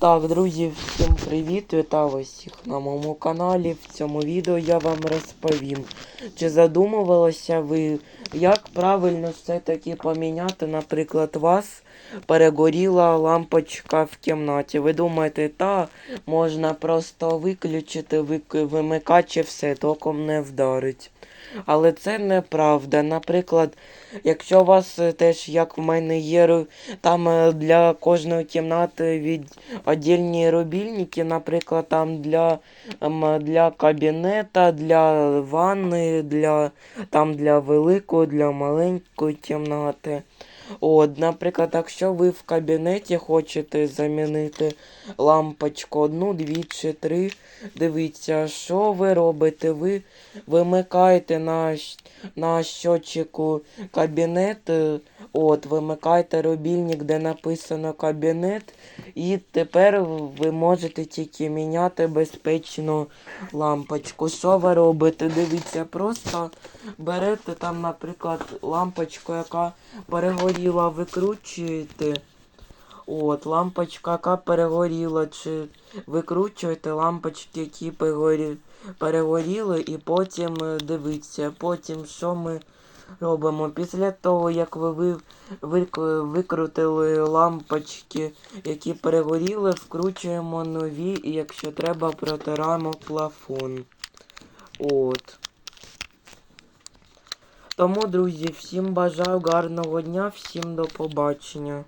Так, друзі, всім привіт! Вітаю всіх на моєму каналі. В цьому відео я вам розповім, чи задумувалися ви, як правильно все-таки поміняти, наприклад, вас перегоріла лампочка в кімнаті. Ви думаєте, та можна просто виключити, вик- вимикач і все, током не вдарить. Але це неправда. Наприклад, якщо у вас е, теж, як в мене є, там е, для кожної кімнати від отдельні рубільники, наприклад, там для, для кабінета, для ванни, для, там для великої, для маленької кімнати. От, наприклад, якщо ви в кабінеті хочете замінити лампочку одну, дві чи три, дивіться, що ви робите? Ви вимикаєте на, на щотчику кабінет, е, от, вимикаєте рубільник, де написано кабінет, і тепер ви можете тільки міняти безпечно лампочку. Що ви робите? Дивіться, просто берете там, наприклад, лампочку, яка перегоріла, викручуєте. От, лампочка, яка перегоріла, чи викручуєте лампочки, які перегоріли, і потім е, дивіться. Потім що ми робимо? Після того, як ви, ви... викрутили лампочки, які перегоріли, вкручуємо нові, і якщо треба, протираємо плафон. От. Тому, друзі, всім бажаю гарного дня, всім до побачення.